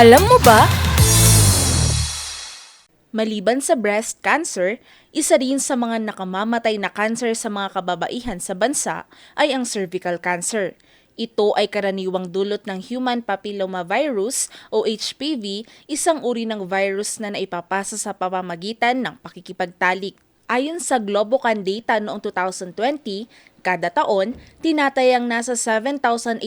Alam mo ba? Maliban sa breast cancer, isa rin sa mga nakamamatay na cancer sa mga kababaihan sa bansa ay ang cervical cancer. Ito ay karaniwang dulot ng human papillomavirus o HPV, isang uri ng virus na naipapasa sa pamamagitan ng pakikipagtalik. Ayon sa Globocan data noong 2020, kada taon, tinatayang nasa 7,897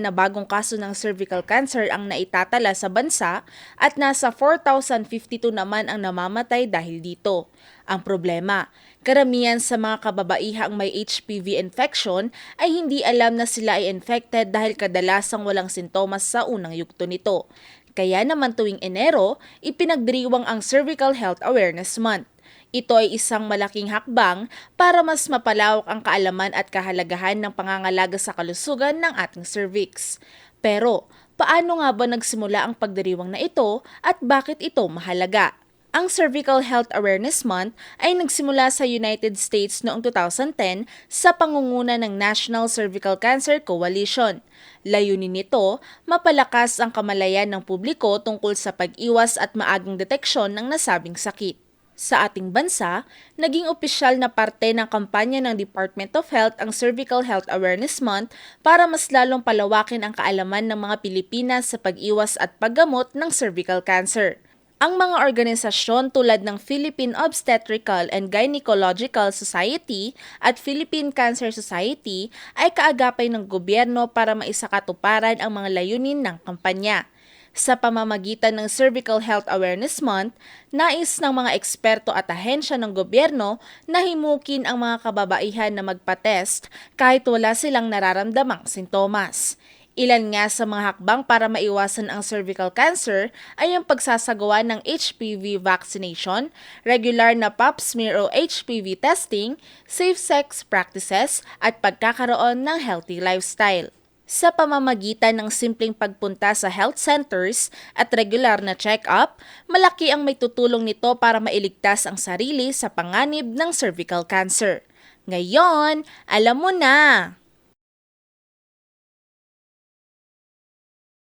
na bagong kaso ng cervical cancer ang naitatala sa bansa at nasa 4,052 naman ang namamatay dahil dito. Ang problema, karamihan sa mga kababaihang may HPV infection ay hindi alam na sila ay infected dahil kadalasang walang sintomas sa unang yugto nito. Kaya naman tuwing Enero, ipinagdiriwang ang Cervical Health Awareness Month. Ito ay isang malaking hakbang para mas mapalawak ang kaalaman at kahalagahan ng pangangalaga sa kalusugan ng ating cervix. Pero, paano nga ba nagsimula ang pagdiriwang na ito at bakit ito mahalaga? Ang Cervical Health Awareness Month ay nagsimula sa United States noong 2010 sa pangunguna ng National Cervical Cancer Coalition. Layunin nito, mapalakas ang kamalayan ng publiko tungkol sa pag-iwas at maagang deteksyon ng nasabing sakit. Sa ating bansa, naging opisyal na parte ng kampanya ng Department of Health ang Cervical Health Awareness Month para mas lalong palawakin ang kaalaman ng mga Pilipinas sa pag-iwas at paggamot ng cervical cancer. Ang mga organisasyon tulad ng Philippine Obstetrical and Gynecological Society at Philippine Cancer Society ay kaagapay ng gobyerno para maisakatuparan ang mga layunin ng kampanya. Sa pamamagitan ng Cervical Health Awareness Month, nais ng mga eksperto at ahensya ng gobyerno na himukin ang mga kababaihan na magpa-test kahit wala silang nararamdamang sintomas. Ilan nga sa mga hakbang para maiwasan ang cervical cancer ay ang pagsasagawa ng HPV vaccination, regular na pap smear o HPV testing, safe sex practices, at pagkakaroon ng healthy lifestyle. Sa pamamagitan ng simpleng pagpunta sa health centers at regular na check-up, malaki ang may tutulong nito para mailigtas ang sarili sa panganib ng cervical cancer. Ngayon, alam mo na!